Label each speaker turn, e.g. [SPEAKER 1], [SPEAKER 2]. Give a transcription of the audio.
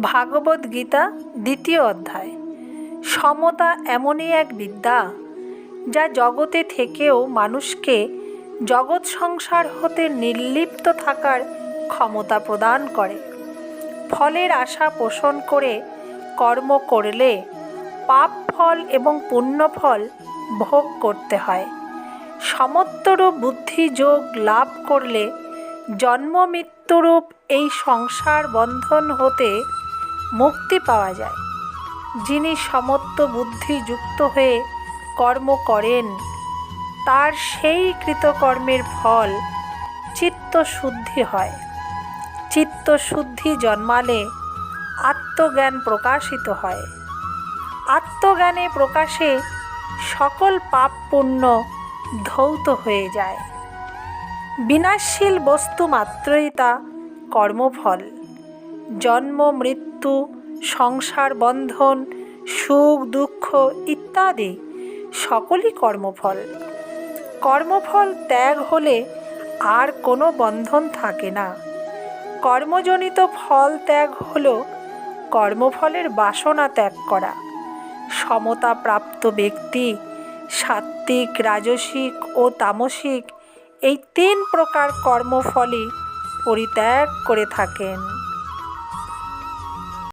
[SPEAKER 1] ভাগবত গীতা দ্বিতীয় অধ্যায়। সমতা এমনই এক বিদ্যা, যা জগতে থেকেও মানুষকে জগৎ সংসার হতে নির্লিপ্ত থাকার ক্ষমতা প্রদান করে। ফলের আশা পোষণ করে কর্ম করলে পাপ ফল এবং পুণ্য ফল ভোগ করতে হয়। সমত্বরূপ বুদ্ধিযোগ লাভ করলে জন্ম মৃত্যুরূপ এই সংসার বন্ধন হতে মুক্তি পাওয়া যায়। যিনি সমত্ব বুদ্ধি যুক্ত হয়ে কর্ম করেন, তার সেই কৃতকর্মের ফল চিত্তশুদ্ধি হয়। চিত্তশুদ্ধি জন্মালে আত্মজ্ঞান প্রকাশিত হয়। আত্মজ্ঞানে প্রকাশে সকল পাপ পুণ্য ধৌত হয়ে যায়। বিনাশশীল বস্তু মাত্রই তা কর্মফল। জন্ম, মৃত্যু, সংসার, বন্ধন, সুখ, দুঃখ ইত্যাদি সকলই কর্মফল। কর্মফল ত্যাগ হলে আর কোনো বন্ধন থাকে না। কর্মজনিত ফল ত্যাগ হল কর্মফলের বাসনা ত্যাগ করা। সমতা প্রাপ্ত ব্যক্তি সাত্ত্বিক, রাজসিক ও তামসিক এই তিন প্রকার কর্মফলই পরিত্যাগ করে থাকেন।